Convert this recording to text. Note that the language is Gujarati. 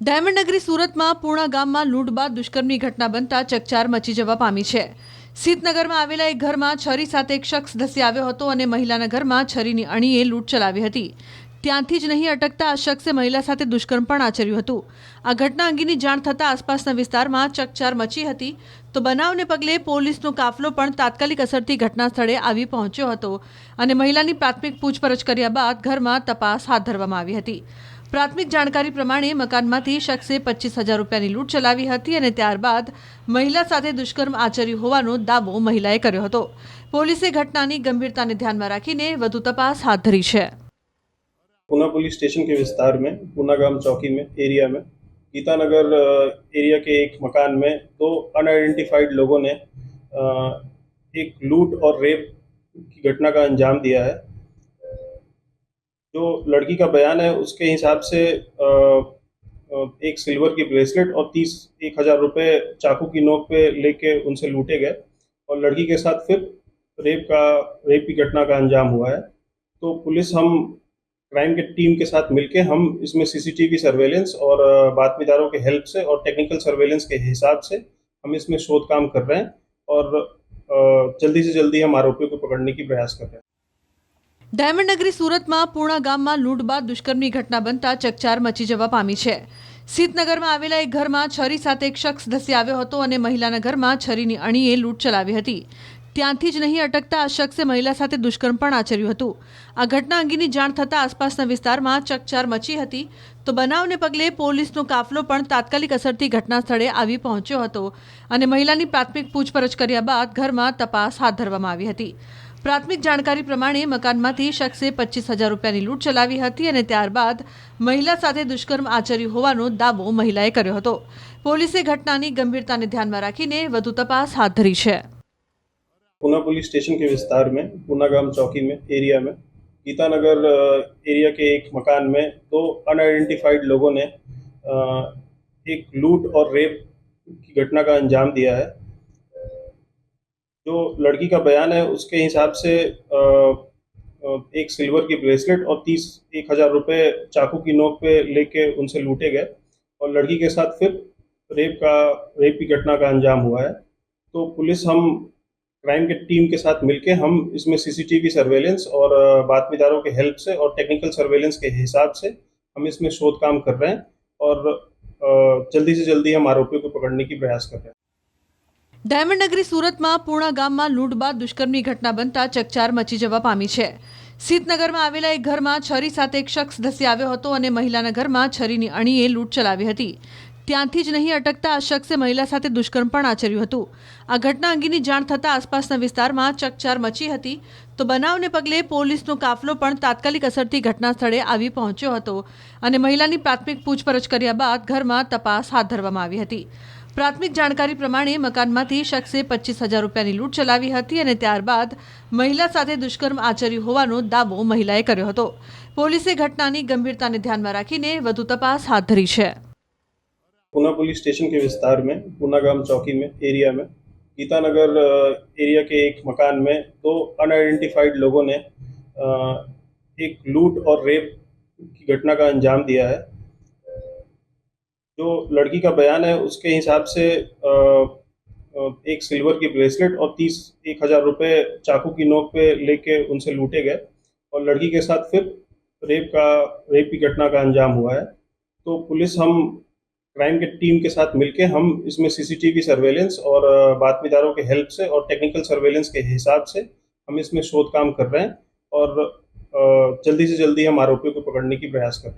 ડાયમંડ નગરી સુરતમાં પૂર્ણા ગામમાં લૂંટ બાદ દુષ્કર્મની ઘટના બનતા ચકચાર મચી જવા પામી છે. સીતનગરમાં આવેલા એક ઘરમાં છરી સાથે એક શખ્સ ધસી આવ્યો હતો અને મહિલાના ઘરમાં છરીની અણીએ લૂંટ ચલાવી હતી. ત્યાંથી જ નહીં અટકતા આ શખ્સે મહિલા સાથે દુષ્કર્મ પણ આચર્યું હતું. આ ઘટના અંગેની જાણ થતાં આસપાસના વિસ્તારમાં ચકચાર મચી હતી. તો બનાવને પગલે પોલીસનો કાફલો પણ તાત્કાલિક અસરથી ઘટના સ્થળે આવી પહોંચ્યો હતો અને મહિલાની પ્રાથમિક પૂછપરછ કર્યા બાદ ઘરમાં તપાસ હાથ ધરવામાં આવી હતી. પ્રાથમિક જાણકારી પ્રમાણે મકાનમાંથી શખ્સે પચીસ હજાર રૂપિયાની લૂંટ ચલાવી હતી અને ત્યારબાદ મહિલા સાથે દુષ્કર્મ આચર્યું હોવાનો દાવો મહિલાએ કર્યો હતો પોલીસે ઘટનાની ગંભીરતાને ધ્યાનમાં રાખીને વધુ તપાસ હાથ ધરી છે पूना पुलिस स्टेशन के विस्तार में पूना गांव चौकी में एरिया में गीतानगर अ, एरिया के एक मकान में दो अनआइडेंटिफाइड लोगों ने अ, एक लूट और रेप की घटना का अंजाम दिया है जो लड़की का बयान है, उसके हिसाब से एक सिल्वर की ब्रेसलेट और तीस, एक हज़ार रुपये चाकू की नोक पे लेके उनसे लूटे गए। और लड़की के साथ फिर रेप का, रेप की घटना का अंजाम हुआ है। तो पुलिस हम, क्राइम के टीम के साथ मिलके हम इसमें सीसीटीवी सर्वेलेंस और बातमीदारों के हेल्प से और टेक्निकल सर्वेलेंस के हिसाब से हम इसमें शोध काम कर रहे हैं और जल्दी से जल्दी हम आरोपियों को पकड़ने की प्रयास कर रहे हैं। ડાયમંડ નગરી સુરતમાં પૂર્ણા ગામમાં લૂંટ બાદ દુષ્કર્મની ઘટના બનતા ચકચાર મચી જવા પામી છે. સીતનગરમાં આવેલા એક ઘરમાં છરી સાથે એક શખ્સ ધસી આવ્યો હતો અને મહિલાના ઘરમાં છરીની અણીએ લૂંટ ચલાવી હતી. ત્યાંથી જ નહીં અટકતા આ શખ્સે મહિલા સાથે દુષ્કર્મ પણ આચર્યું હતું. આ ઘટના અંગેની જાણ થતાં આસપાસના વિસ્તારમાં ચકચાર મચી હતી. તો બનાવને પગલે પોલીસનો કાફલો પણ તાત્કાલિક અસરથી ઘટના સ્થળે આવી પહોંચ્યો હતો અને મહિલાની પ્રાથમિક પૂછપરછ કર્યા બાદ ઘરમાં તપાસ હાથ ધરવામાં આવી હતી. પ્રાથમિક જાણકારી પ્રમાણે મકાનમાંથી શખ્સે પચીસ હજાર રૂપિયાની લૂંટ ચલાવી હતી અને ત્યારબાદ મહિલા સાથે દુષ્કર્મ આચર્યું હોવાનો દાવો મહિલાએ કર્યો હતો પોલીસે ઘટનાની ગંભીરતાને ધ્યાનમાં રાખીને વધુ તપાસ હાથ ધરી છે पूना पुलिस स्टेशन के विस्तार में पूना गांव चौकी में एरिया में गीतानगर अ, एरिया के एक मकान में दो अनआइडेंटिफाइड लोगों ने अ, एक लूट और रेप की घटना का अंजाम दिया है जो लड़की का बयान है, उसके हिसाब से एक सिल्वर की ब्रेसलेट और तीस, एक हज़ार रुपये चाकू की नोक पे लेके उनसे लूटे गए। और लड़की के साथ फिर रेप का, रेप की घटना का अंजाम हुआ है। तो पुलिस हम, क्राइम के टीम के साथ मिलके हम इसमें सीसीटीवी सर्वेलेंस और बातमीदारों के हेल्प से और टेक्निकल सर्वेलेंस के हिसाब से हम इसमें शोध काम कर रहे हैं। और जल्दी से जल्दी हम आरोपियों को पकड़ने की प्रयास कर रहे हैं। ડાયમંડ નગરી સુરતમાં પૂર્ણા ગામમાં લૂંટ બાદ દુષ્કર્મની ઘટના બનતા ચકચાર મચી જવા પામી છે. સીતનગરમાં આવેલા એક ઘરમાં છરી સાથે એક શખ્સ ધસી આવ્યો હતો અને મહિલાના ઘરમાં છરીની અણીએ લૂંટ ચલાવી હતી. ત્યાંથી જ નહીં અટકતા આ શખ્સે મહિલા સાથે દુષ્કર્મ પણ આચર્યું હતું. આ ઘટના અંગેની જાણ થતાં આસપાસના વિસ્તારમાં ચકચાર મચી હતી. તો બનાવને પગલે પોલીસનો કાફલો પણ તાત્કાલિક અસરથી ઘટના સ્થળે આવી પહોંચ્યો હતો અને મહિલાની પ્રાથમિક પૂછપરછ કર્યા બાદ ઘરમાં તપાસ હાથ ધરવામાં આવી હતી. પ્રાથમિક જાણકારી પ્રમાણે મકાનમાંથી શખ્સે પચીસ હજાર રૂપિયાની લૂંટ ચલાવી હતી અને ત્યારબાદ મહિલા સાથે દુષ્કર્મ આચર્યું હોવાનો દાવો મહિલાએ કર્યો હતો પોલીસે ઘટનાની ગંભીરતાને ધ્યાનમાં રાખીને વધુ તપાસ હાથ ધરી છે पूना पुलिस स्टेशन के विस्तार में पूना गांव चौकी में एरिया में गीतानगर अ, एरिया के एक मकान में दो अनआइडेंटिफाइड लोगों ने अ, एक लूट और रेप की घटना का अंजाम दिया है जो लड़की का बयान है, उसके हिसाब से एक सिल्वर की ब्रेसलेट और तीस, एक हज़ार रुपये चाकू की नोक पे लेके उनसे लूटे गए। और लड़की के साथ फिर रेप का, रेप की घटना का अंजाम हुआ है। तो पुलिस हम, क्राइम के टीम के साथ मिलके हम इसमें सीसीटीवी सर्वेलेंस और बातमीदारों के हेल्प से और टेक्निकल सर्वेलेंस के हिसाब से हम इसमें शोध काम कर रहे हैं और जल्दी से जल्दी हम आरोपियों को पकड़ने की प्रयास कर रहे हैं।